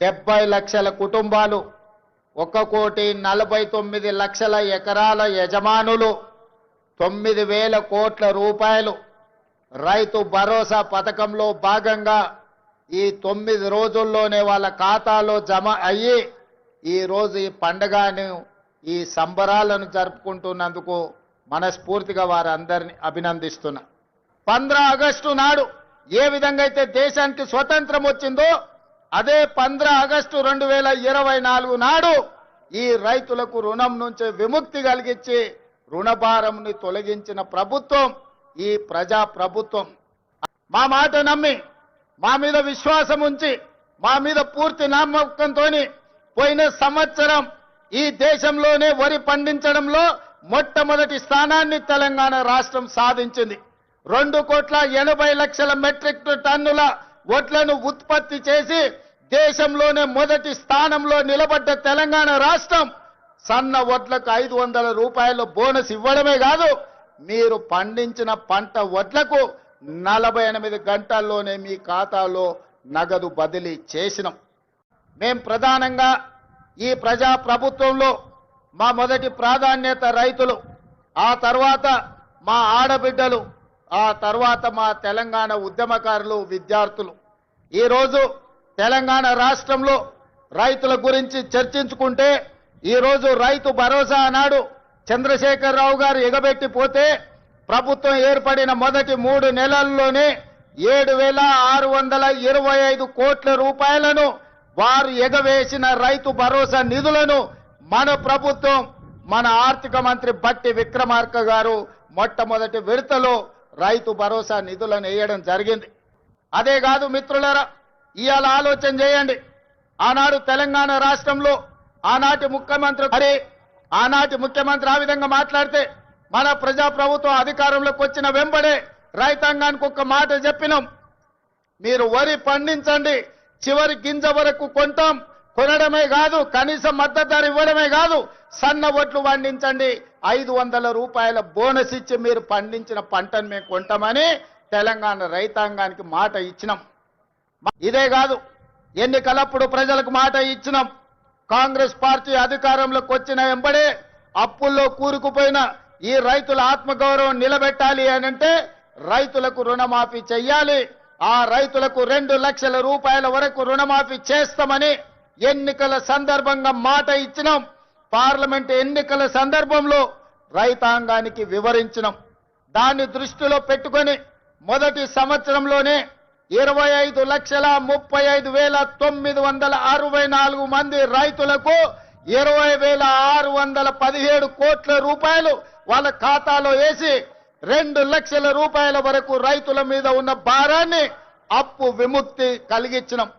డెబ్బై లక్షల కుటుంబాలు ఒక కోటి నలభై తొమ్మిది లక్షల ఎకరాల యజమానులు తొమ్మిది వేల కోట్ల రూపాయలు. రైతు భరోసా పథకంలో భాగంగా ఈ తొమ్మిది రోజుల్లోనే వాళ్ళ ఖాతాలో జమ అయ్యి ఈరోజు ఈ పండగను ఈ సంబరాలను జరుపుకుంటున్నందుకు మనస్ఫూర్తిగా వారందరిని అభినందిస్తున్నా. పంద్ర ఆగస్టు నాడు ఏ విధంగా అయితే దేశానికి స్వతంత్రం వచ్చిందో అదే పంద్ర ఆగస్టు రెండు వేల ఇరవై నాలుగు నాడు ఈ రైతులకు రుణం నుంచి విముక్తి కలిగించి రుణభారంని తొలగించిన ప్రభుత్వం ఈ ప్రజా ప్రభుత్వం మా మాట నమ్మి మా మీద విశ్వాసం ఉంచి మా మీద పూర్తి నమ్మకంతో పోయిన సంవత్సరం ఈ దేశంలోనే వరి పండించడంలో మొట్టమొదటి స్థానాన్ని తెలంగాణ రాష్ట్రం సాధించింది. రెండు కోట్ల ఎనభై లక్షల మెట్రిక్ టన్నుల వడ్లను ఉత్పత్తి చేసి దేశంలోనే మొదటి స్థానంలో నిలబడ్డ తెలంగాణ రాష్ట్రం సన్న వడ్లకు ఐదు వందల రూపాయల బోనస్ ఇవ్వడమే కాదు మీరు పండించిన పంట వడ్లకు నలభై ఎనిమిది గంటల్లోనే మీ ఖాతాలో నగదు బదిలీ చేసినాం. మేం ప్రధానంగా ఈ ప్రజా ప్రభుత్వంలో మా మొదటి ప్రాధాన్యత రైతులు ఆ తర్వాత మా ఆడబిడ్డలు ఆ తర్వాత మా తెలంగాణ ఉద్యమకారులు విద్యార్థులు. ఈరోజు తెలంగాణ రాష్ట్రంలో రైతుల గురించి చర్చించుకుంటే ఈరోజు రైతు భరోసా అన్నాడు చంద్రశేఖరరావు గారు ఎగబెట్టిపోతే ప్రభుత్వం ఏర్పడిన మొదటి మూడు నెలల్లోనే ఏడు వేల ఆరు వందల ఇరవై ఐదు కోట్ల రూపాయలను వారు ఎగవేసిన రైతు భరోసా నిధులను మన ప్రభుత్వం మన ఆర్థిక మంత్రి బట్టి విక్రమార్క గారు మొట్టమొదటి విడతలో రైతు భరోసా నిధులను వేయడం జరిగింది. అదే కాదు మిత్రులరా ఇవాళ ఆలోచన చేయండి. ఆనాడు తెలంగాణ రాష్ట్రంలో ఆనాటి ముఖ్యమంత్రి అరే ఆనాటి ముఖ్యమంత్రి ఆ విధంగా మాట్లాడితే మన ప్రజా ప్రభుత్వం అధికారంలోకి వచ్చిన వెంబడే రైతాంగానికి ఒక మాట చెప్పినాం. మీరు వరి పండించండి చివరి గింజ వరకు కొంటాం. కొనడమే కాదు కనీసం మద్దతు ధర ఇవ్వడమే కాదు సన్న ఒట్లు పండించండి. ఐదు వందల రూపాయల బోనస్ ఇచ్చి మీరు పండించిన పంటను మేము కొంటామని తెలంగాణ రైతాంగానికి మాట ఇచ్చినాం. ఇదే కాదు ఎన్నికలప్పుడు ప్రజలకు మాట ఇచ్చినాం. కాంగ్రెస్ పార్టీ అధికారంలోకి వచ్చిన వెంబడే అప్పుల్లో కూరుకుపోయిన ఈ రైతుల ఆత్మగౌరవం నిలబెట్టాలి అని అంటే రైతులకు రుణమాఫీ చెయ్యాలి. ఆ రైతులకు రెండు లక్షల రూపాయల వరకు రుణమాఫీ చేస్తామని ఎన్నికల సందర్భంగా మాట ఇచ్చినాం. పార్లమెంట్ ఎన్నికల సందర్భంలో రైతాంగానికి వివరించినాం. దాన్ని దృష్టిలో పెట్టుకొని మొదటి సంవత్సరంలోనే ఇరవై ఐదు లక్షల ముప్పై ఐదు వేల తొమ్మిది వందల అరవై నాలుగు మంది రైతులకు ఇరవై వేల ఆరు వందల పదిహేడు కోట్ల రూపాయలు వాళ్ళ ఖాతాలో వేసి రెండు లక్షల రూపాయల వరకు రైతుల మీద ఉన్న భారాన్ని అప్పు విముక్తి కలిగించినాం.